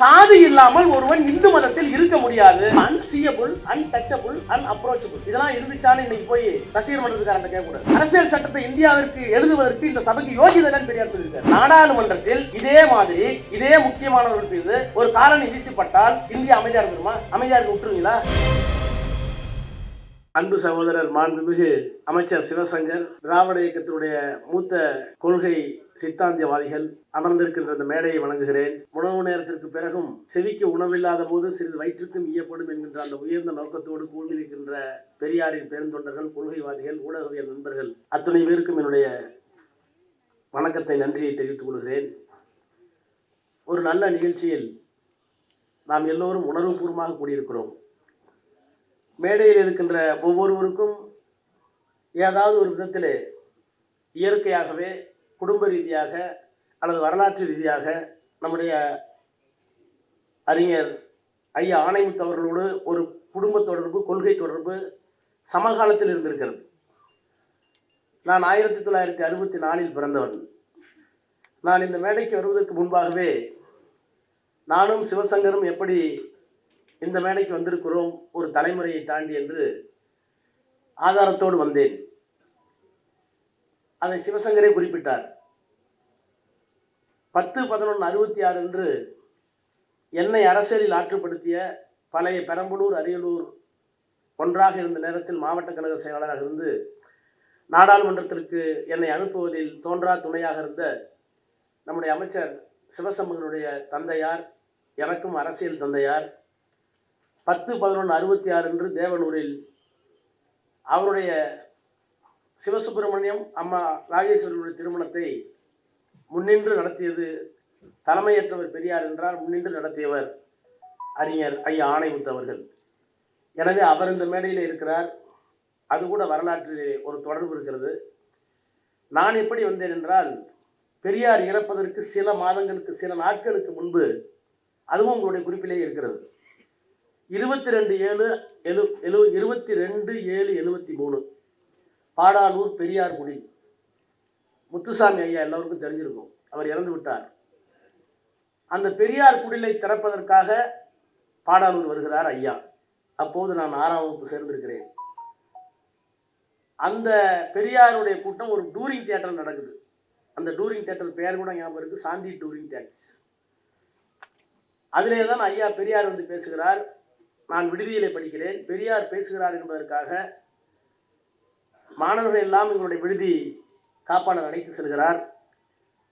சாதி இல்லாமல் ஒருவன் இந்து மதத்தில் இருக்க முடியாது. அன்சியபிள் அன்டச்சபிள் அன்அப்ரோச்சபிள் இதெல்லாம் இருந்துச்சான்னு இன்னைக்கு போய் ரசிகர் மன்றத்துக்காரன் கேட்கக்கூடாது. அரசியல் சட்டத்தை இந்தியாவிற்கு எழுதுவதற்கு இந்த சபைக்கு யோசிதலன் பெரியார் சொல்லியிருக்கார். நாடாளுமன்றத்தில் இதே மாதிரி இதே முக்கியமானவர்கள் மீது ஒரு காரணி வீசப்பட்டால் இந்தியா அமைதியா இருக்குமா அமைதியா இருக்க விட்டுருவீங்களா? அன்பு சகோதரர் மாண்புமிகு அமைச்சர் சிவசங்கர் திராவிட இயக்கத்தினுடைய மூத்த கொள்கை சித்தாந்தியவாதிகள் அமர்ந்திருக்கின்ற இந்த மேடையை வழங்குகிறேன் உணவு நேரத்திற்கு பிறகும் செவிக்கு உணவில்லாத போது சிறிது வயிற்றுக்கும் ஈயப்படும் என்கின்ற அந்த உயர்ந்த நோக்கத்தோடு கூழ்ந்திருக்கின்ற பெரியாரின் பெருந்தொண்டர்கள் கொள்கைவாதிகள் ஊடகவியல் நண்பர்கள் அத்தனை பேருக்கும் என்னுடைய வணக்கத்தை நன்றியை தெரிவித்துக் கொள்கிறேன். ஒரு நல்ல நிகழ்ச்சியில் நாம் எல்லோரும் உணர்வுபூர்வமாக கூடியிருக்கிறோம். மேடையில் இருக்கின்ற ஒவ்வொருவருக்கும் ஏதாவது ஒரு விதத்தில் இயற்கையாகவே குடும்ப ரீதியாக அல்லது வரலாற்று ரீதியாக நம்முடைய அறிஞர் ஐயா ஆணைமுத்து அவர்களோடு ஒரு குடும்ப தொடர்பு கொள்கை தொடர்பு சமகாலத்தில் இருந்திருக்கிறது. நான் ஆயிரத்தி தொள்ளாயிரத்தி அறுபத்தி நாலில் பிறந்தவன். நான் இந்த மேடைக்கு வருவதற்கு முன்பாகவே நானும் சிவசங்கரும் எப்படி இந்த மேடைக்கு வந்திருக்கிறோம் ஒரு தலைமுறையை தாண்டி என்று ஆதாரத்தோடு வந்தேன். அதை சிவசங்கரே குறிப்பிட்டார். பத்து பதினொன்று அறுபத்தி ஆறு என்று என்னை அரசியலில் ஆற்றுப்படுத்திய பழைய பெரம்பலூர் அரியலூர் ஒன்றாக இருந்த நேரத்தில் மாவட்ட கழக செயலாளராக இருந்து நாடாளுமன்றத்திற்கு என்னை அனுப்புவதில் தோன்றா துணையாக இருந்த நம்முடைய அமைச்சர் சிவசம்பகனுடைய தந்தையார் எனக்கும் அரசியல் தந்தையார் பத்து பதினொன்று அறுபத்தி ஆறு என்று தேவனூரில் அவருடைய சிவசுப்பிரமணியம் அம்மா ராஜேஸ்வரியுடைய திருமணத்தை முன்னின்று நடத்தியது தலைமையற்றவர் பெரியார் என்றால் முன்னின்று நடத்தியவர் அறிஞர் ஐயா ஆணைமுத்து அவர்கள். எனவே அவர் இந்த மேடையில் இருக்கிறார். அது கூட வரலாற்றில் ஒரு தொடர்பு இருக்கிறது. நான் எப்படி வந்தேன் என்றால் பெரியார் இறப்பதற்கு சில மாதங்களுக்கு சில நாட்களுக்கு முன்பு அதுவும் உங்களுடைய குறிப்பிலே இருக்கிறது. இருபத்தி ரெண்டு ஏழு எழு எழு இருபத்தி ரெண்டு ஏழு எழுபத்தி மூணு. பாடாலூர் பெரியார்குடி முத்துசாமி ஐயா எல்லோருக்கும் தெரிஞ்சிருக்கும். அவர் இறந்து விட்டார். அந்த பெரியார் குடிலை திறப்பதற்காக பாடாலூர் வருகிறார் ஐயா. அப்போது நான் ஆறாம் வகுப்பு சேர்ந்திருக்கிறேன். அந்த பெரியாருடைய கூட்டம் ஒரு டூரிங் தியேட்டர் நடக்குது. அந்த டூரிங் தியேட்டர் பெயர் கூட ஞாபகம் இருக்குது சாந்தி டூரிங் தியேட்டர் அதிலே தான் ஐயா பெரியார் வந்து பேசுகிறார். நான் விடுதியிலே படிக்கிறேன். பெரியார் பேசுகிறார் என்பதற்காக மாணவர்கள் எல்லாம் எங்களுடைய விடுதி காப்பாளர் அழைத்து செல்கிறார்.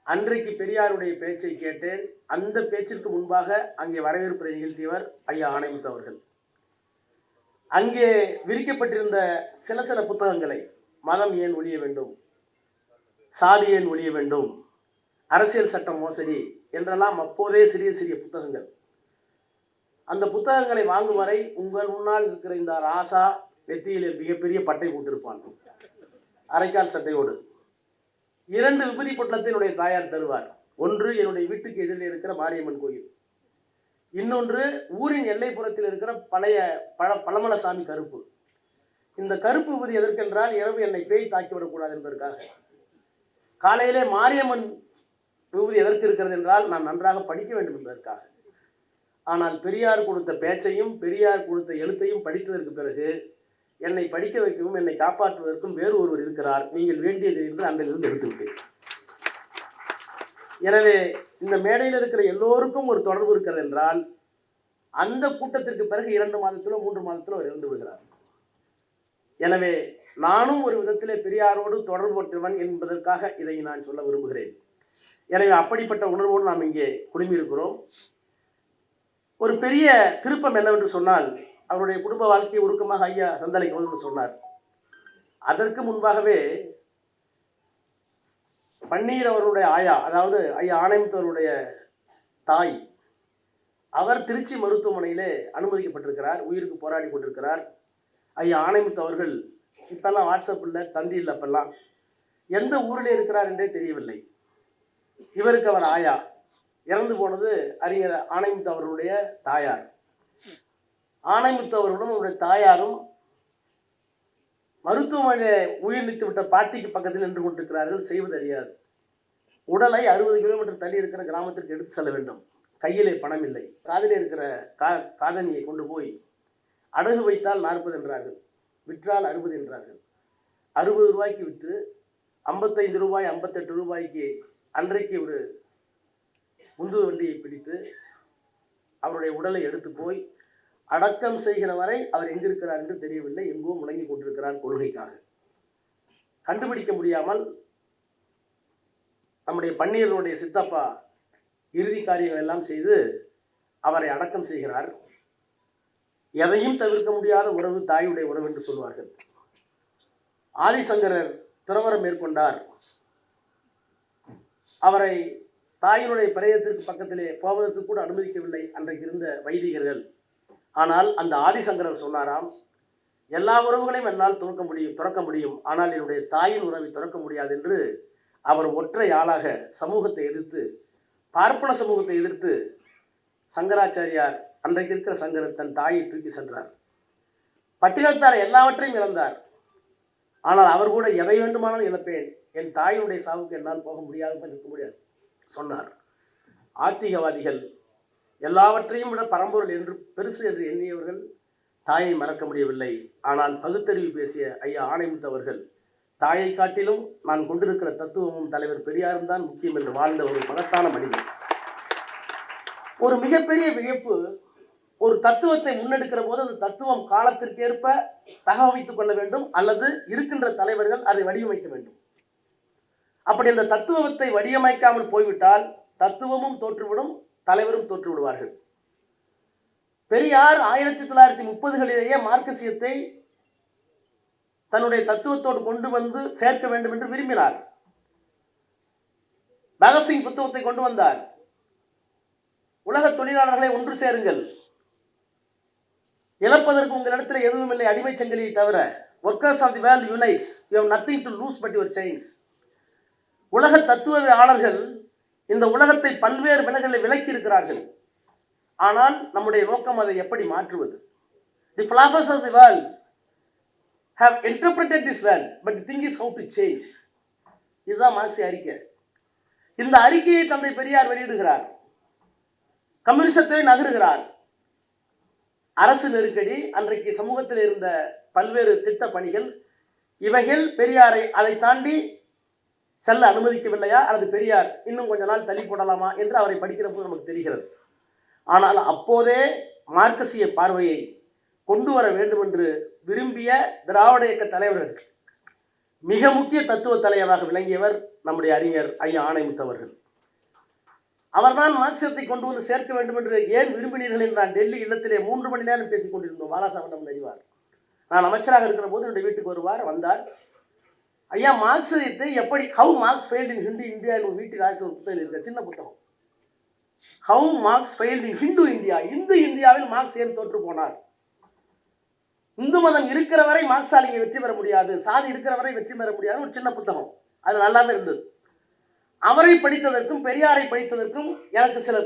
அன்றைக்கு பெரியாருடைய பேச்சை கேட்டேன் அந்த பேச்சிற்கு முன்பாக அங்கே வரவேற்பு நிகழ்த்தியவர் ஐயா ஆணைமுத்து அவர்கள். அங்கே விரிக்கப்பட்டிருந்த சில சில புத்தகங்களை மதம் ஏன் ஒழிய வேண்டும்? சாதி ஏன் ஒழிய வேண்டும்? அரசியல் சட்டம் மோசடி என்றெல்லாம் அப்போதே சிறிய சிறிய புத்தகங்கள். அந்த புத்தகங்களை வாங்கும் வரை உங்கள் முன்னால் இருக்கிற இந்த ராசா நெத்தியில் மிகப்பெரிய பட்டை போட்டிருப்பான். அரைக்கால் சட்டையோடு. இரண்டு விபதி பொட்டலத்தை என்னுடைய தாயார் தருவார். ஒன்று என்னுடைய வீட்டுக்கு எதிரில் இருக்கிற மாரியம்மன் கோயில். இன்னொன்று ஊரின் எல்லைப்புறத்தில் இருக்கிற பழைய பழ பழமலசாமி கருப்பு. இந்த கருப்பு விபதி எதற்கென்றால் இரவு என்னை பேய் தாக்கிவிடக்கூடாது என்பதற்காக. காலையிலே மாரியம்மன் விபதி எதற்கு இருக்கிறது என்றால் நான் நன்றாக படிக்க வேண்டும் என்பதற்காக. ஆனால் பெரியார் கொடுத்த பேச்சையும் பெரியார் கொடுத்த எழுத்தையும் படித்ததற்கு பிறகு என்னை படிக்க வைக்கவும் என்னை காப்பாற்றுவதற்கும் வேறு ஒருவர் இருக்கிறார். நீங்கள் வேண்டியது என்று அன்றிலிருந்து எடுத்துவிட்டேன் எனவே இந்த மேடையில் இருக்கிற எல்லோருக்கும் ஒரு தொடர்பு இருக்கிறது என்றால் அந்த கூட்டத்திற்கு பிறகு இரண்டு மாதத்திலோ மூன்று மாதத்திலோ அவர் இறந்து விடுகிறார். எனவே நானும் ஒரு விதத்திலே பெரியாரோடு தொடர்புபட்டவன் என்பதற்காக இதை நான் சொல்ல விரும்புகிறேன். எனவே அப்படிப்பட்ட உணர்வோடு நாம் இங்கே குழுமியிருக்கிறோம். ஒரு பெரிய திருப்பம் என்னவென்று சொன்னால் அவருடைய குடும்ப வாழ்க்கையை உருக்கமாக ஐயா சந்தலை கவுதன் சொன்னார். அதற்கு முன்பாகவே பன்னீர் அவருடைய ஆயா அதாவது ஐயா ஆணையத்தவருடைய தாய் அவர் திருச்சி மருத்துவமனையிலே அனுமதிக்கப்பட்டிருக்கிறார் உயிருக்கு போராடி கொண்டிருக்கிறார். ஐயா ஆணைமுத்து அவர்கள் இப்பெல்லாம் வாட்ஸ்அப் இல்லை தந்தி இல்லை அப்பெல்லாம். எந்த ஊரில் இருக்கிறார் என்றே தெரியவில்லை. இவருக்கு அவர் ஆயா. இறந்து போனது அறிஞர் ஆணைமுத்து அவர்களுடைய தாயார். ஆணைமுத்து அவர்களும் அவருடைய தாயாரும் மருத்துவமனையில் உயிர்நீத்து விட்ட பாட்டிக்கு பக்கத்தில் நின்று கொண்டிருக்கிறார்கள் செய்வது அறியாது. உடலை அறுபது கிலோமீட்டர் தள்ளி இருக்கிற கிராமத்திற்கு எடுத்து செல்ல வேண்டும். கையிலே பணம் இல்லை. காதிலே இருக்கிற கா காதனியை கொண்டு போய் அடகு வைத்தால் நாற்பது என்றார்கள். விற்றால் அறுபது என்றார்கள். அறுபது ரூபாய்க்கு விற்று ஐம்பத்தைந்து ரூபாய் ஐம்பத்தெட்டு ரூபாய்க்கு அன்றைக்கு ஒரு முந்து வண்டியை பிடித்து அவருடைய உடலை எடுத்து போய் அடக்கம் செய்கிற வரை அவர் எங்கிருக்கிறார் என்று தெரியவில்லை. எங்கோ முழங்கி கொண்டிருக்கிறார் கொள்கைக்காக. கண்டுபிடிக்க முடியாமல் நம்முடைய பன்னீரனுடைய சித்தப்பா இறுதி காரியம் எல்லாம் செய்து அவரை அடக்கம் செய்கிறார். எதையும் தவிர்க்க முடியாத உறவு தாயுடைய உறவு என்று சொல்வார்கள். ஆதிசங்கரர் துறவரம் மேற்கொண்டார். அவரை தாயினுடைய பிரயத்திற்கு பக்கத்திலே போவதற்கு கூட அனுமதிக்கவில்லை அன்றைக்கு இருந்த வைதிகர்கள். ஆனால் அந்த ஆதிசங்கரர் சொன்னாராம் எல்லா உறவுகளையும் என்னால் துறக்க முடியும் துறக்க முடியும். ஆனால் என்னுடைய தாயின் உறவை துறக்க முடியாது என்று அவர் ஒற்றை ஆளாக சமூகத்தை எதிர்த்து பார்ப்பன சமூகத்தை எதிர்த்து சங்கராச்சாரியார் அன்றைக்கு இருக்கிற சங்கரர் தன் தாயை தூக்கி சென்றார். பட்டினத்தார் எல்லாவற்றையும் இழந்தார். ஆனால் அவர் கூட எதை வேண்டுமானாலும் இழப்பேன். என் தாயினுடைய சாவுக்கு என்னால் போக முடியாது நிற்க முடியாது சொன்னார். ஆத்திகவாதிகள் எல்லாவற்றையும் விட பரம்பொருள் என்று பெருசு என்று எண்ணியவர்கள் தாயை மறக்க முடியவில்லை. ஆனால் பகுத்தறிவு பேசிய ஐயா ஆணைமுத்து அவர்கள் தாயை காட்டிலும் நான் கொண்டிருக்கிற தத்துவமும் தலைவர் பெரியாரும் தான் முக்கியம் என்று வாழ்ந்த ஒரு மகத்தான மனிதன். ஒரு மிகப்பெரிய வியப்பு ஒரு தத்துவத்தை முன்னெடுக்கிற போது அந்த தத்துவம் காலத்திற்கேற்ப தகவமைத்துக் கொள்ள வேண்டும் அல்லது இருக்கின்ற தலைவர்கள் அதை வடிவமைக்க வேண்டும். அப்படி அந்த தத்துவத்தை வடிவமைக்காமல் போய்விட்டால் தத்துவமும் தோற்றுவிடும் தலைவரும் தோற்று விடுவார்கள். பெரியார் ஆயிரத்தி தொள்ளாயிரத்தி முப்பதுகளிலேயே மார்க்கசியத்தை தன்னுடைய தத்துவத்தோடு கொண்டு வந்து சேர்க்க வேண்டும் என்று விரும்பினார். பகத்சிங் புத்தகத்தை கொண்டு வந்தார். உலக தொழிலாளர்களை ஒன்று சேருங்கள். இழப்பதற்கு உங்களிடத்தில் எதுவும் இல்லை அடிமை சங்கிலியை தவிர. Workers of the world unite you have nothing to lose but your chains உலக தத்துவவியாளர்கள் இந்த உலகத்தை பல்வேறு விலகலை விலக்கி இருக்கிறார்கள் ஆனால் நம்முடைய நோக்கம் அதை எப்படி மாற்றுவது? The philosophers of the world have interpreted this world but thing is how to change இதுதான் மாசி அறிக்கை. இந்த அறிக்கையை தந்தை பெரியார் வெளியிடுகிறார். கம்யூனிசத்தை நகருகிறார். அரசு நெருக்கடி அன்றைக்கு சமூகத்தில் இருந்த பல்வேறு திட்ட பணிகள் இவைகள் பெரியாரை அதை தாண்டி செல்ல அனுமதிக்கவில்லையா அல்லது பெரியார் இன்னும் கொஞ்ச நாள் தள்ளி போடலாமா என்று அவரை படிக்கிற போது நமக்கு தெரிகிறது. ஆனால் அப்போதே மார்க்கசிய பார்வையை கொண்டு வர வேண்டும் என்று விரும்பிய திராவிட இயக்க தலைவர்கள் மிக முக்கிய தத்துவ தலைவராக விளங்கியவர் நம்முடைய அறிஞர் ஐயா ஆணைமுத்தவர்கள் அவர்தான் மார்க்சியத்தை கொண்டு வந்து சேர்க்க வேண்டும் என்று ஏன் விரும்பினீர்கள் என்று நான் டெல்லி இல்லத்திலே மூன்று மணி நேரம் பேசிக் கொண்டிருந்தோம். பாலாசாமி அறிவார் நான் அமைச்சராக இருக்கிற போது என்னுடைய வீட்டுக்கு வருவார் வந்தார். ஐயா மார்க்சியத்தை எப்படி how Marx failed in Hindu India ஒரு வீட்டுக்கு ஆசை ஒரு புத்தகம் இருக்க சின்ன புத்தகம். How Marx failed in Hindu India Hindu இந்தியாவில் மார்க்ஸ் ஏன் தோற்று போனார்? இந்து மதம் இருக்கிற வரை மார்க்சாலிங்க வெற்றி பெற முடியாது. சாதி இருக்கிற வரை வெற்றி பெற முடியாது. ஒரு சின்ன புத்தகம். அது நல்லாவே இருந்தது. அவரை படித்ததற்கும் பெரியாரை படித்ததற்கும் எனக்கு சில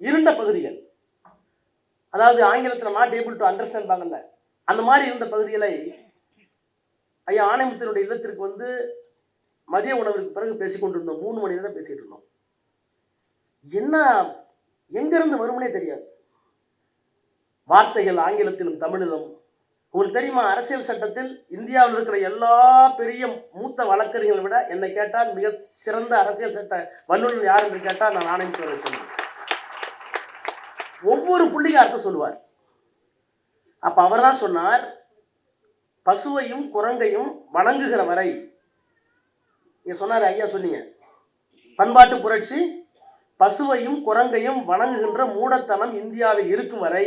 இருந்த பகுதிகள். அதாவது ஆங்கிலத்தில் நாட் ஏபிள் டு அண்டர்ஸ்டாண்ட் பாங்கல்ல. அந்த மாதிரி இருந்த பகுதிகளை ஐயா ஆணையத்தினுடைய இல்லத்திற்கு வந்து மதிய உணவிற்கு பிறகு பேசிக்கொண்டிருந்தோம் மூணு மணி நேரம் பேசிட்டு இருந்தோம். என்ன எங்கிருந்து வருமனே தெரியாது. வார்த்தைகள் ஆங்கிலத்திலும் தமிழிலும். உங்களுக்கு தெரியுமா அரசியல் சட்டத்தில் இந்தியாவில் இருக்கிற எல்லா பெரிய மூத்த வழக்கறிஞர்களை விட என்னை கேட்டால் மிக சிறந்த அரசியல் சட்ட வல்லுநர் யார் என்று கேட்டால் நான் ஆணையத்தை சொல்லுவேன் ஒவ்வொரு புள்ளியும் அர்த்தம் சொல்லுவார். அப்போ அவர் தான் சொன்னார் பசுவையும் குரங்கையும் வணங்குகிற வரை. நீங்க சொன்னார் ஐயா சொன்னீங்க. பண்பாட்டு புரட்சி பசுவையும் குரங்கையும் வணங்குகின்ற மூடத்தனம் இந்தியாவில் இருக்கும் வரை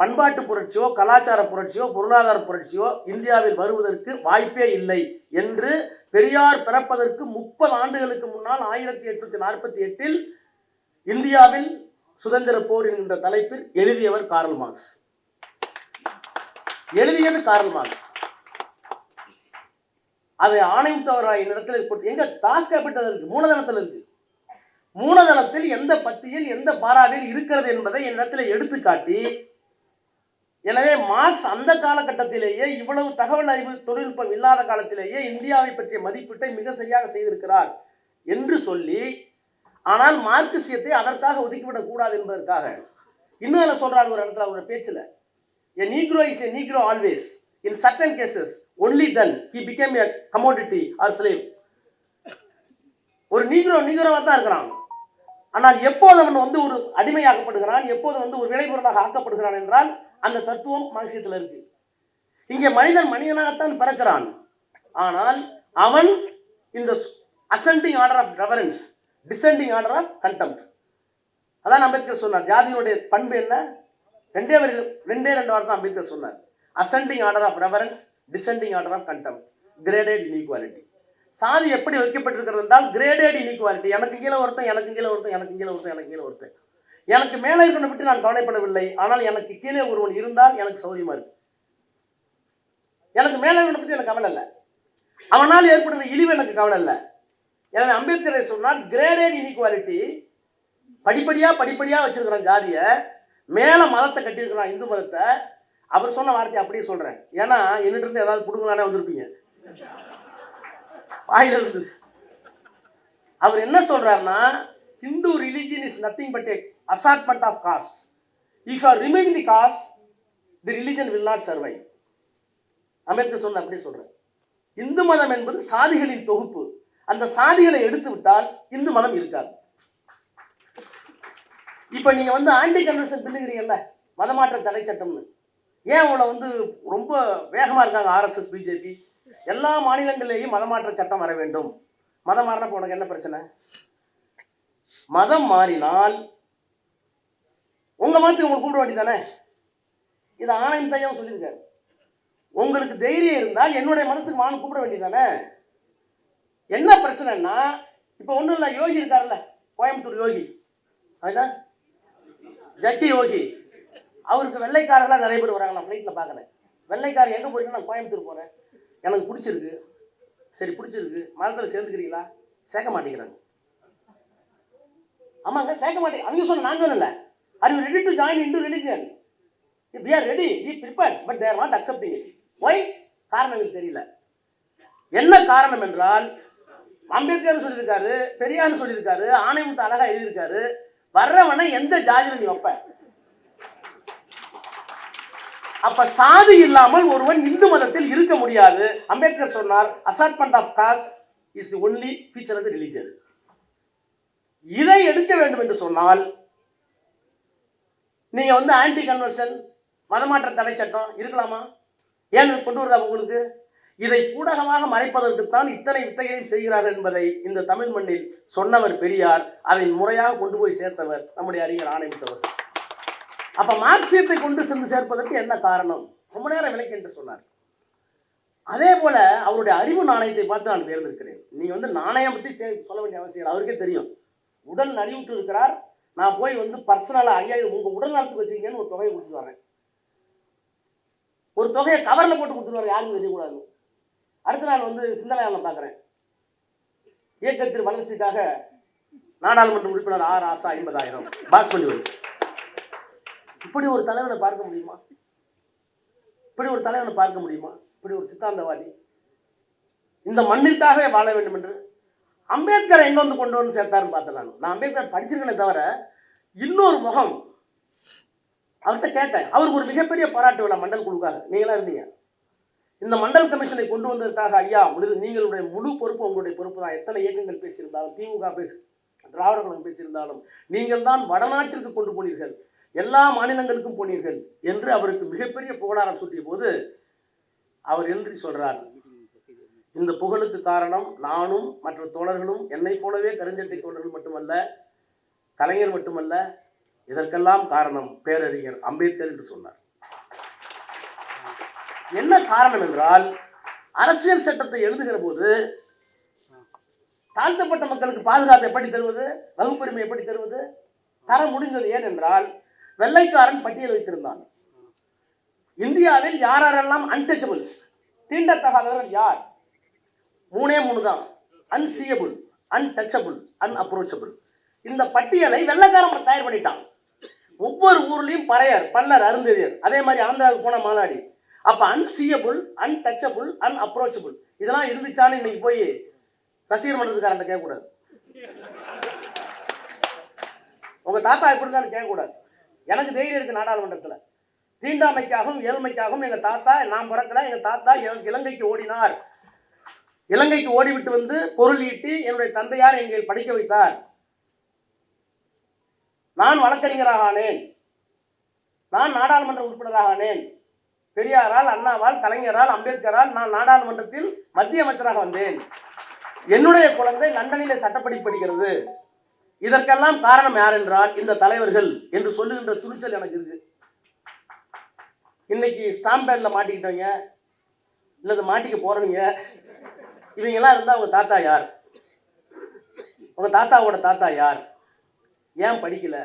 பண்பாட்டு புரட்சியோ கலாச்சார புரட்சியோ பொருளாதார புரட்சியோ இந்தியாவில் வருவதற்கு வாய்ப்பே இல்லை என்று பெரியார் பிறப்பதற்கு முப்பது ஆண்டுகளுக்கு முன்னால் ஆயிரத்தி எட்நூத்தி நாற்பத்தி எட்டில் இந்தியாவில் சுதந்திர போர் என்கின்ற தலைப்பில் எழுதியவர் கார்ல் மார்க்ஸ். எழுதியது கார்ல் மார்க்ஸ். அதை ஆணையத்தவராய் என்னிடத்தில் போட்டு எங்க தாஸ் கேபிட்டல் இருக்கு. மூலதனத்தில் இருக்கு. மூலதனத்தில் எந்த பத்தியில் எந்த பாராவில் இருக்கிறது என்பதை என்னிடத்தில் எடுத்து காட்டி எனவே மார்க்ஸ் அந்த காலகட்டத்திலேயே இவ்வளவு தகவல் அறிவு தொழில்நுட்பம் இல்லாத காலத்திலேயே இந்தியாவை பற்றிய மதிப்பீட்டை மிக சரியாக செய்திருக்கிறார் என்று சொல்லி ஆனால் மார்க்சியத்தை அதற்காக ஒதுக்கிவிடக் கூடாது என்பதற்காக. இன்னும் என்ன சொல்றாங்க ஒரு இடத்துல அவரோட பேச்சில்? A Negro is a Negro always in certain cases only then he became a commodity or slave ஒரு நீக்ரோ நீக்ரோவா தான் இருக்கிறான். ஆனால் எப்போது அவன் வந்து ஒரு அடிமையாக்கப்படுகிறான் எப்போது வந்து ஒரு விளைபொருளாக ஆக்கப்படுகிறான் என்றால் அந்த தத்துவம் மார்க்சியத்தில் இருக்கு. இங்கே மனிதன் மனிதனாகத்தான் பிறக்கிறான். ஆனால் அவன் இந்த ascending order of reverence descending order of contempt அதான் அம்பேத்கர் சொன்னார். ஜாதியினுடைய பண்பு என்ன? ரெண்டே ரெண்டே ரெண்டு வார்த்தை அம்பேத்கர் சொன்னார். Ascending order of reverence descending order of contempt graded inequality சாதி எப்படி வைக்கப்பட்டிருக்கிறது என்றால் கிரேடட் இன்இக்வாலிட்டி எனக்கு கீழே ஒருத்தன் எனக்கு கீழே ஒருத்தன் எனக்கு கீழே ஒருத்தன் எனக்கு கீழே ஒருத்தன். எனக்கு மேலே இருக்கணும் பற்றி நான் கவலைப்படவில்லை. ஆனால் எனக்கு கீழே ஒருவன் இருந்தால் எனக்கு சௌரியமாக இருக்கு. எனக்கு மேலே இருக்கணும் பற்றி எனக்கு கவலை இல்லை. அவனால் ஏற்படுகிற இழிவு எனக்கு கவலை இல்லை. எனவே அம்பேத்கரை சொன்னால் கிரேடட் இன்இக்வாலிட்டி படிப்படியாக படிப்படியாக வச்சிருக்கிறான் ஜாதியை மேலே மதத்தை கட்டியிருக்கிறான் இந்து மதத்தை அவர் சொன்ன வார்த்தை அப்படியே சொல்கிறேன் ஏன்னா என்னிட்ட இருந்து ஏதாவது புடுங்கலானே வந்திருப்பீங்க. வாயில் இருந்தது அவர் என்ன சொல்கிறாருன்னா Hindu religion is nothing but a assortment of caste if are remain the caste the religion will not survive Ambedkar சொன்ன அப்படியே சொல்கிறேன் இந்து மதம் என்பது சாதிகளின் தொகுப்பு. அந்த சாதிகளை எடுத்து விட்டால் இந்து மதம் இருக்காது. இப்போ நீங்கள் வந்து ஆண்டி கன்வென்ஷன் பின்னுகிறீங்கல்ல மதமாற்ற தடை சட்டம்னு. ஏன் உங்களை வந்து ரொம்ப வேகமாக இருக்காங்க ஆர்எஸ்எஸ் பிஜேபி? எல்லா மாநிலங்களிலேயும் மதமாற்ற சட்டம் வர வேண்டும். மதம் மாறினா உனக்கு என்ன பிரச்சனை? மதம் மாறினால் உங்க மாதிரி உங்களுக்கு கூப்பிட வேண்டியதானே இது ஆணையம் தையம் சொல்லியிருக்காரு? உங்களுக்கு தைரியம் இருந்தால் என்னுடைய மதத்துக்கு வாங்க கூப்பிட வேண்டியதானே என்ன பிரச்சனைன்னா இப்போ ஒன்றும் இல்லை யோகி இருக்காருல்ல கோயம்புத்தூர் யோகி. அதுதான் ஜட்டி யோகி. அவருக்கு வெள்ளைக்காரர்களாக நிறைய பேர் வராங்க நான் ஃப்ளைட்டில் பார்க்குறேன் வெள்ளைக்காரர் எங்கே போயிட்டு நான் கோயம்புத்தூர் போகிறேன் எனக்கு பிடிச்சிருக்கு. சரி பிடிச்சிருக்கு. மதத்தில் சேர்ந்துக்கிறீங்களா? சேர்க்க மாட்டேங்கிறாங்க. ஆமாங்க சேர்க்க மாட்டேங்க அவங்க சொன்ன நான் சொல்லல are you ready to join into religion we are ready we prepare but they're not accepting it why காரணம் எனக்கு தெரியல. என்ன காரணம் என்றால் அம்பேத்கர் சொல்லியிருக்காரு பெரியார் சொல்லியிருக்காரு ஆணையமுத்து அழகா எழுதியிருக்காரு. வர்றவனை எந்த ஜாதியில் நீ வைப்பேன் அப்ப சாதி இல்லாமல் ஒருவன் இந்து மதத்தில் இருக்க முடியாது. அம்பேத்கர் சொன்னார் assortment of caste is only feature of religion இதை எடுக்க வேண்டும் என்று சொன்னால் நீங்க வந்து ஆன்டி கன்வர்ஷன் மதமாற்ற தடை சட்டம் இருக்கலாமா? ஏன் கொண்டு வருதா உங்களுக்கு? இதை பூடகமாக மறைப்பதற்குத்தான் இத்தனை வித்தைகளையும் செய்கிறார்கள் என்பதை இந்த தமிழ் மண்ணில் சொன்னவர் பெரியார் அதை முறையாக கொண்டு போய் சேர்த்தவர் நம்முடைய அறிஞர் ஆணையத்தவர் அப்போ மார்க்சியத்தை கொண்டு சென்று சேர்ப்பதற்கு என்ன காரணம்? ரொம்ப நேரம் விளக்கு என்று சொன்னார். அதே போல அவருடைய அறிவு நாணயத்தை பார்த்து நான் தேர்ந்தெடுக்கிறேன். நீங்கள் வந்து நாணயம் பற்றி சொல்ல வேண்டிய அவசியம் அவருக்கே தெரியும். உடல் நலிவுற்று இருக்கிறார். நான் போய் வந்து பர்சனலாக ஐயா இது உடல் நலத்துக்கு வச்சிருக்கேன்னு ஒரு தொகையை கொடுத்துட்டு வரேன் ஒரு தொகையை கவரில் போட்டு கொடுத்துருவாரு யாருக்கும் தெரியக்கூடாது. அடுத்த நாள் வந்து சிந்தனையாளர் பார்க்குறேன். இயக்கத்தின் வளர்ச்சிக்காக நாடாளுமன்ற உறுப்பினர் ஆர் ஆசா ஐம்பதாயிரம். பாக்ஸ் பண்ணி வருது இப்படி ஒரு தலைவனை பார்க்க முடியுமா? இப்படி ஒரு தலைவனை பார்க்க முடியுமா? இப்படி ஒரு சித்தாந்தவாதி. இந்த மண்ணிற்காகவே வாழ வேண்டும் என்று அம்பேத்கரை எங்க வந்து கொண்டு வந்து சேர்த்தாருன்னு பார்த்தேன் நான். நான் அம்பேத்கர் படிச்சிருக்கேனே தவிர இன்னொரு முகம் அவர்கிட்ட கேட்டேன். அவருக்கு ஒரு மிகப்பெரிய பாராட்டு விழா மண்டல் குழுக்காக. நீங்களா இருந்தீங்க. இந்த மண்டல் கமிஷனை கொண்டு வந்ததற்காக ஐயா முழு நீங்களுடைய முழு பொறுப்பு உங்களுடைய பொறுப்பு தான். எத்தனை இயக்கங்கள் பேசியிருந்தாலும் திமுக பேசி திராவிட கழகம் பேசியிருந்தாலும் நீங்கள் தான் வடநாட்டிற்கு கொண்டு போனீர்கள். எல்லா மாநிலங்களுக்கும் போனீர்கள் என்று அவருக்கு மிகப்பெரிய புகழாரம் சூட்டிய போது அவர் எழுதி சொல்றார். இந்த புகழுக்கு காரணம் நானும் மற்ற தோழர்களும் என்னைப் போலவே கருஞ்சட்டை தோழர்கள் மட்டுமல்ல கலைஞர் மட்டுமல்ல இதற்கெல்லாம் காரணம் பேரறிஞர் அம்பேத்கர் என்று சொன்னார். என்ன காரணம் என்றால் அரசியல் சட்டத்தை எழுதுகிற போது தாழ்த்தப்பட்ட மக்களுக்கு பாதுகாப்பு எப்படி தருவது வகுப்புரிமை எப்படி தருவது தர முடிந்தது ஏன் என்றால் வெள்ளைக்காரன் பட்டியல் வைத்திருந்தான். இந்தியாவில் யாரெல்லாம் அன்டச்சபிள் தீண்டத்தகாதவர்கள் யார்? மூணே மூணு தான். அன்சியபிள் அன்டச்சபிள் அன்அப்ரோச்சபிள் இந்த பட்டியலை வெள்ளக்காரன் தயார் பண்ணிட்டான். ஒவ்வொரு ஊர்லயும் பறையர் பல்லர் அருந்ததியர். அதே மாதிரி ஆந்திராவுக்கு போன மாநாடி அப்ப அன்சியபிள் அன்டச்சபிள் அன்அப்ரோச்சபிள் இதெல்லாம் இருந்துச்சான்னு இன்னைக்கு போய் ரசிகர் மன்றத்துக்காரன் கேட்கக்கூடாது. உங்க தாத்தா எப்படி இருந்தாலும் கேட்கக்கூடாது. எனக்கு தைரியம் இருக்கு நாடாளுமன்றத்தில். தீண்டாமைக்காகவும் ஏழ்மைக்காகவும் எங்க தாத்தா நான் பிறக்கல எங்க தாத்தா இலங்கைக்கு ஓடினார். இலங்கைக்கு ஓடிவிட்டு வந்து பொருள் ஈட்டி என்னுடைய தந்தையார் எங்களை படிக்க வைத்தார். நான் வழக்கறிஞராக ஆனேன். நான் நாடாளுமன்ற உறுப்பினராக ஆனேன். பெரியாரால் அண்ணாவால் கலைஞரால் அம்பேத்கரால் நான் நாடாளுமன்றத்தில் மத்திய அமைச்சராக வந்தேன். என்னுடைய குழந்தை லண்டனிலே சட்டப்படி படிக்கிறது. இதற்கெல்லாம் காரணம் யார் என்றால் இந்த தலைவர்கள் என்று சொல்லுகின்ற துணிச்சல் எனக்கு இருக்கு. இன்னைக்கு ஸ்டாம்ப் பேட்ல மாட்டிக்கிட்டவங்க இல்லது மாட்டிக்க போறவங்க இவங்கெல்லாம் இருந்தால் இருந்தா உங்க தாத்தா யார்? உங்க தாத்தாவோட தாத்தா யார்? ஏன் படிக்கல?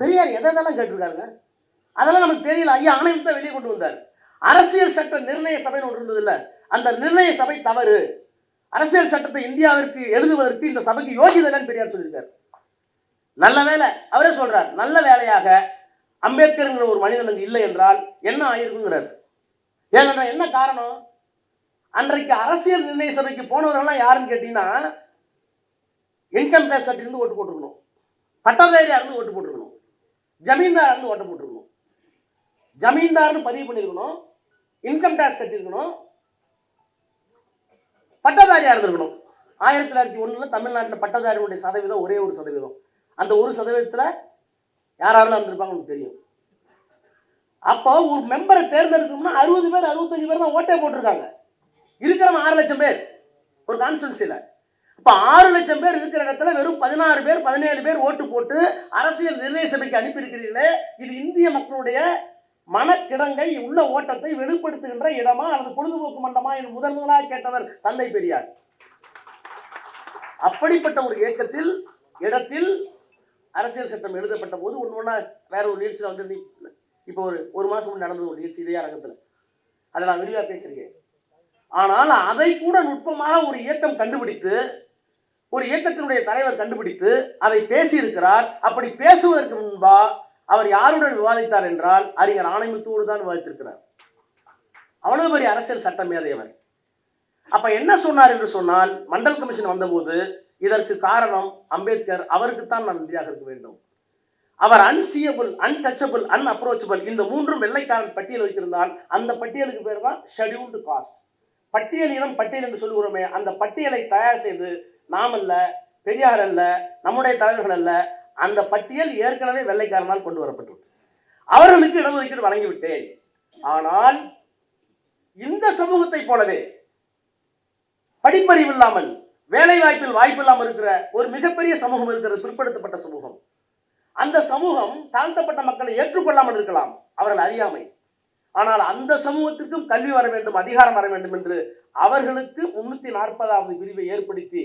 பெரியார் எதெல்லாம் கேட்டிருக்காருங்க? அதெல்லாம் நமக்கு தெரியல. ஐயா ஆணையத்தை வெளியே கொண்டு வந்தார். அரசியல் சட்ட நிர்ணய சபைன்னு ஒன்று இருந்தது இல்லை. அந்த நிர்ணய சபை தவறு. அரசியல் சட்டத்தை இந்தியாவிற்கு எழுதுவதற்கு இந்த சபைக்கு யோசிதலன்னு பெரியார் சொல்லியிருக்கார். நல்ல வேலை அவரே சொல்றார் நல்ல வேலையாக அம்பேத்கர்ங்கிற ஒரு மனிதன் அங்கு இல்லை என்றால் என்ன ஆயிருக்குங்கிறார். ஏன்னா என்ன காரணம்? அன்றைக்கு அரசியல் நிர்ணய சபைக்கு போனவர்கள்லாம் யாருன்னு கேட்டீங்கன்னா இன்கம் டேக்ஸ் இருந்து ஓட்டு போட்டிருக்கணும். பட்டதாரியா இருந்து ஓட்டு போட்டுருக்கணும். ஜமீன்தார் இருந்து ஓட்டு போட்டிருக்கணும். ஜமீன்தார்னு பதிவு பண்ணியிருக்கணும். Income tax கட்டியிருக்கணும். பட்டதாரியாக இருந்திருக்கணும் ஆயிரத்தி தொள்ளாயிரத்தி ஒன்றில் தமிழ்நாட்டில் பட்டதாரியுடைய சதவீதம் ஒரே ஒரு சதவீதம். அந்த ஒரு சதவீதத்தில் யாரெல்லாம் இருந்திருப்பாங்க உங்களுக்கு தெரியும். அப்போ ஒரு மெம்பரை தேர்ந்தெடுக்கணும்னா அறுபது பேர் அறுபத்தஞ்சு பேர் தான் ஓட்டே போட்டிருக்காங்க. இருக்கிறவங்க ஆறு லட்சம் பேர். ஒரு கான்ஸ்டன்சியில் இப்போ ஆறு லட்சம் பேர் இருக்கிற இடத்துல வெறும் பதினாறு பேர் பதினேழு பேர் ஓட்டு போட்டு அரசியல் நிர்ணய சபைக்கு அனுப்பியிருக்கிறீர்களே. இது இந்திய மக்களுடைய மனக்கிடங்கை உள்ள ஓட்டத்தை வெளிப்படுத்துகின்ற இடமா அல்லது பொழுதுபோக்கு மண்டமா என் முதன் முதலாக கேட்டவர் தந்தை பெரியார். அப்படிப்பட்ட ஒரு இயக்கத்தில் இடத்தில் அரசியல் சட்டம் எழுதப்பட்ட போது ஒன்று ஒன்றா வேற ஒரு நிகழ்ச்சியில் வந்து இப்போ ஒரு ஒரு மாதம் முன்னாடி நடந்த ஒரு நிகழ்ச்சி இதே அரங்கத்தில். அதை நான் விரிவாக பேசுகிறேன் ஆனால் அதை கூட நுட்பமாக ஒரு இயக்கம் கண்டுபிடித்து ஒரு இயக்கத்தினுடைய தலைவர் கண்டுபிடித்து அதை பேசியிருக்கிறார். அப்படி பேசுவதற்கு முன்பா அவர் யாருடன் விவாதித்தார் என்றால் அறிஞர் ஆணைமுத்தோடு தான் விவாதித்திருக்கிறார். அவ்வளவு பெரிய அரசியல் சட்டம் மேதையவர் அப்ப என்ன சொன்னார் என்று சொன்னால் மண்டல் கமிஷன் வந்தபோது இதற்கு காரணம் அம்பேத்கர் அவருக்குத்தான் நான் நன்றியாக இருக்க வேண்டும். அவர் அன்சியபிள் அன்டச்சபிள் அன்அப்ரோச்சபிள் இந்த மூன்றும் வெள்ளைக்காரன் பட்டியல் வைத்திருந்தால் அந்த பட்டியலுக்கு பேர் தான் ஷெடியூல்டு காஸ்ட் பட்டியலினம் பட்டியல் என்று சொல்லுகிறோமே அந்த பட்டியலை தயார் செய்து நாம் அல்ல பெரியார் அல்ல நம்முடைய தலைவர்கள் அல்ல அந்த பட்டியல் ஏற்கனவே வெள்ளைக்காரனால் கொண்டு வரப்பட்டுள்ளது அவர்களுக்கு இடஒதுக்கீடு வழங்கிவிட்டேன். ஆனால் இந்த சமூகத்தை போலவே படிப்பறிவு இல்லாமல் வேலை வாய்ப்பில் வாய்ப்பு இல்லாமல் இருக்கிற ஒரு மிகப்பெரிய சமூகம் இருக்கிறது பிற்படுத்தப்பட்ட சமூகம். அந்த சமூகம் தாழ்த்தப்பட்ட மக்களை ஏற்றுக்கொள்ளாமல் இருக்கலாம் அவர்கள் அறியாமை. ஆனால் அந்த சமூகத்திற்கும் கல்வி வர வேண்டும் அதிகாரம் வர வேண்டும் என்று அவர்களுக்கு முன்னூத்தி நாற்பதாவது பிரிவை ஏற்படுத்தி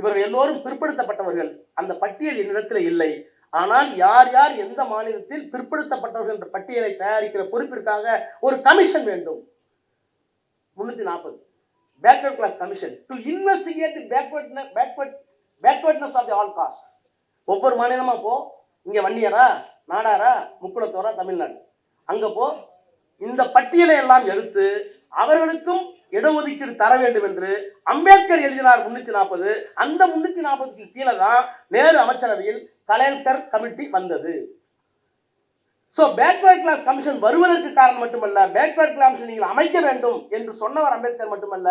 இவர்கள் எல்லோரும் பிற்படுத்தப்பட்டவர்கள். அந்த பட்டியல் என்னிடத்தில் இல்லை. ஆனால் யார் யார் எந்த மாநிலத்தில் பிற்படுத்தப்பட்டவர்கள் என்ற பட்டியலை தயாரிக்கிற பொறுப்பிற்காக ஒரு கமிஷன் வேண்டும். முன்னூத்தி நாற்பது. Backward class commission to investigate backward backward backwardness of the all caste ஒவ்வொரு மாநிலமா போ. இங்க வன்னியரா நாடாரா முக்குளத்தோரா தமிழ்நாடு. அங்க போ. இந்த பட்டியலை எல்லாம் எடுத்து அவர்களுக்கும் இடஒதுக்கீடு தர வேண்டும் என்று அம்பேத்கர் எழுதினார் முன்னூத்தி நாற்பது. அந்த முன்னூத்தி நாற்பதுக்கு கீழே தான் நேரு அமைச்சரவையில் கலைஞர் கமிட்டி வந்தது. ஸோ பேக்வேர்ட் கிளாஸ் கமிஷன் வருவதற்கு காரணம் மட்டுமல்ல பேக்வேர்ட் கிளாஸ் நீங்கள் அமைக்க வேண்டும் என்று சொன்னவர் அம்பேத்கர் மட்டுமல்ல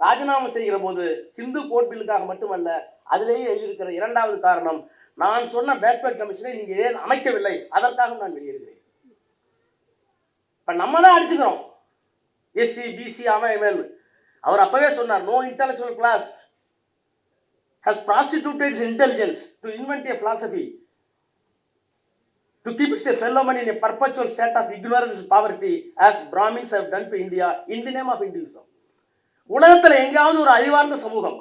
ராஜினாமா செய்கிற போது ஹிந்து கோட் பில்லுக்காக மட்டுமல்ல அதிலேயே எழுதியிருக்கிற இரண்டாவது காரணம் நான் சொன்ன பேக்வேர்ட் கமிஷனை நீங்கள் ஏன் அமைக்கவில்லை? அதற்காக நான் வெளியேறுகிறேன். இப்போ நம்ம தான் அடிச்சுக்கிறோம். எஸ்சி பிசி அவன் இவன் அவர் அப்பவே சொன்னார் no intellectual class has prostituted intelligence to invent a philosophy to keep its a fellowmen in a perpetual state of ignorance poverty as Brahmins have done to India in the name of Hinduism உலகத்தில் எங்கேயாவது ஒரு அறிவார்ந்த சமூகம்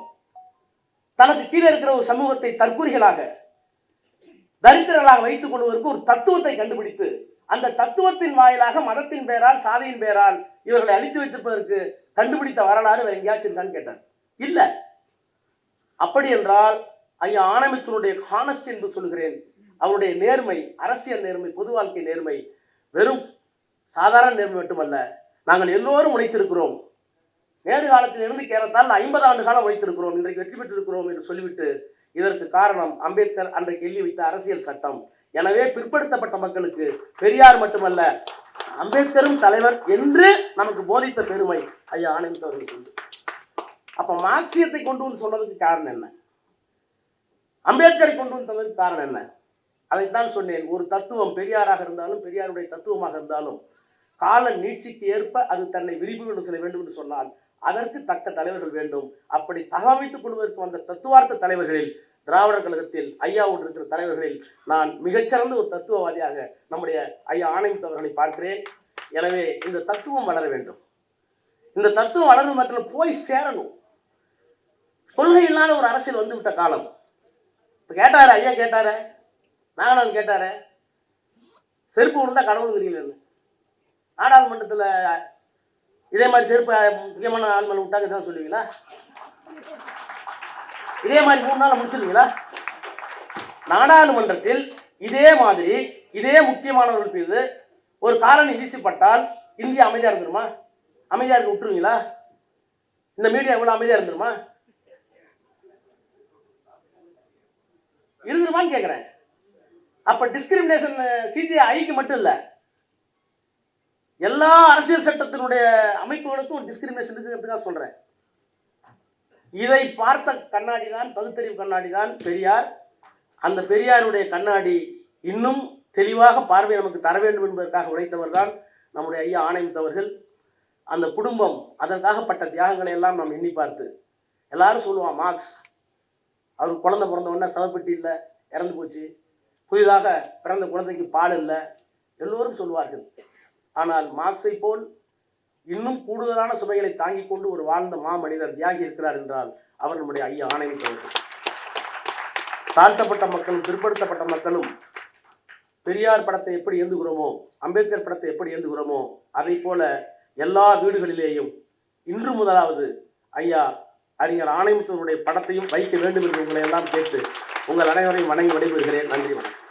தனக்கு கீழே இருக்கிற ஒரு சமூகத்தை தற்கூறிகளாக தரித்திரர்களாக வைத்துக் கொள்வதற்கு ஒரு தத்துவத்தை கண்டுபிடித்து அந்த தத்துவத்தின் வாயிலாக மதத்தின் பெயரால் சாதியின் பெயரால் இவர்களை அழித்து வைத்திருப்பதற்கு கண்டுபிடித்த வரலாறு வேற எங்கேயாச்சும் இருக்கான்னு கேட்டார். இல்ல. அப்படி என்றால் ஐயா ஆனமித்தனுடைய ஹானஸ்ட் என்று சொல்கிறேன். அவருடைய நேர்மை அரசியல் நேர்மை பொது வாழ்க்கை நேர்மை வெறும் சாதாரண நேர்மை மட்டுமல்ல நாங்கள் எல்லோரும் உழைத்திருக்கிறோம். நேரு காலத்தில் இருந்து கேரளத்தால் ஐம்பது ஆண்டு காலம் உழைத்திருக்கிறோம். இன்றைக்கு வெற்றி பெற்றிருக்கிறோம் என்று சொல்லிவிட்டு இதற்கு காரணம் அம்பேத்கர் அன்றைக்கு எழுதி வைத்த அரசியல் சட்டம். எனவே பிற்படுத்தப்பட்ட மக்களுக்கு பெரியார் மட்டுமல்ல அம்பேத்கரும் தலைவர் என்று நமக்கு போதித்த பெருமை ஐயா ஆனந்த் அவர்களுக்கு உண்டு. அப்ப மார்க்சியத்தை கொண்டு வந்து சொன்னதுக்கு காரணம் என்ன? அம்பேத்கரை கொண்டு வந்து சொன்னதுக்கு காரணம் என்ன? அதைத்தான் சொன்னேன். ஒரு தத்துவம் பெரியாராக இருந்தாலும் பெரியாருடைய தத்துவமாக இருந்தாலும் கால நீட்சிக்கு ஏற்ப அது தன்னை விரிவு கொண்டு செல்ல வேண்டும் என்று சொன்னால் அதற்கு தக்க தலைவர்கள் வேண்டும். அப்படி தகவமைத்துக் கொள்வதற்கு வந்த தத்துவார்த்த தலைவர்களில் திராவிடர் கழகத்தில் ஐயாவோடு இருக்கிற தலைவர்களில் நான் மிகச்சிறந்த ஒரு தத்துவவாதியாக நம்முடைய ஐயா ஆனந்த் அவர்களை பார்க்கிறேன். எனவே இந்த தத்துவம் வளர வேண்டும். இந்த தத்துவம் வளர்ந்து மட்டும் போய் சேரணும். கொள்கை இல்லாத ஒரு அரசியல் வந்து விட்ட காலம். இப்போ கேட்டாரு ஐயா கேட்டாரு நாகநாதன் கேட்டாரு செருப்பு விழுந்தா தெரியலன்னு நாடாளுமன்றத்தில் இதே மாதிரி செருப்பு முக்கியமான ஆள் மேலே விட்டாங்க தான் சொல்லுவீங்களா? இதே மாதிரி மூணு நாள் முடிச்சிருவீங்களா? நாடாளுமன்றத்தில் இதே மாதிரி இதே முக்கியமானவர்கள் மீது ஒரு காரணி வீசப்பட்டால் இந்தியா அமைதியாக இருந்துருமா? அமைதியாக இருக்க விட்டுருவீங்களா? இந்த மீடியா எவ்வளோ அமைதியாக இருந்துருமா? இருந்துருமான்னு கேட்குறேன் அப்ப டிஸ்கிரிமினேஷன் சிஜிஐக்கு மட்டும் இல்லை. எல்லா அரசியல் சட்டத்தினுடைய அமைப்புகளுக்கும் டிஸ்கிரிமினேஷன் இருக்குங்கிறதுக்காக சொல்கிறேன் இதை பார்த்த கண்ணாடி தான் பகுத்தறிவு கண்ணாடி தான் பெரியார். அந்த பெரியாருடைய கண்ணாடி இன்னும் தெளிவாக பார்வை நமக்கு தர வேண்டும் என்பதற்காக உழைத்தவர் தான் நம்முடைய ஐயா ஆணையத்தவர்கள் அந்த குடும்பம் அதற்காகப்பட்ட தியாகங்களை எல்லாம் நாம் எண்ணி பார்த்து எல்லாரும் சொல்லுவான் மார்க்ஸ் அவர் குழந்தை பிறந்த உடனே சவப்பெட்டி இல்லை இறந்து போச்சு. புதிதாக பிறந்த குழந்தைக்கு பால் இல்லை. எல்லோரும் சொல்வார்கள். ஆனால் மார்க்ஸை போல் இன்னும் கூடுதலான சுமைகளை தாங்கிக் கொண்டு ஒரு வாழ்ந்த மாமனிதர் தியாகி இருக்கிறார் என்றால் அவர் நம்முடைய ஐயா ஆணையம் அவர்கள் தாழ்த்தப்பட்ட மக்களும் பிற்படுத்தப்பட்ட மக்களும் பெரியார் படத்தை எப்படி ஏந்துகிறோமோ அம்பேத்கர் படத்தை எப்படி ஏந்துகிறோமோ அதை போல எல்லா வீடுகளிலேயும் இன்று முதலாவது ஐயா அறிஞர் ஆணையத்தினுடைய படத்தையும் வைக்க வேண்டும் என்று உங்களை எல்லாம் கேட்டு உங்கள் அனைவரையும் வணங்கி விடைபெறுகிறேன். நன்றி வணக்கம்.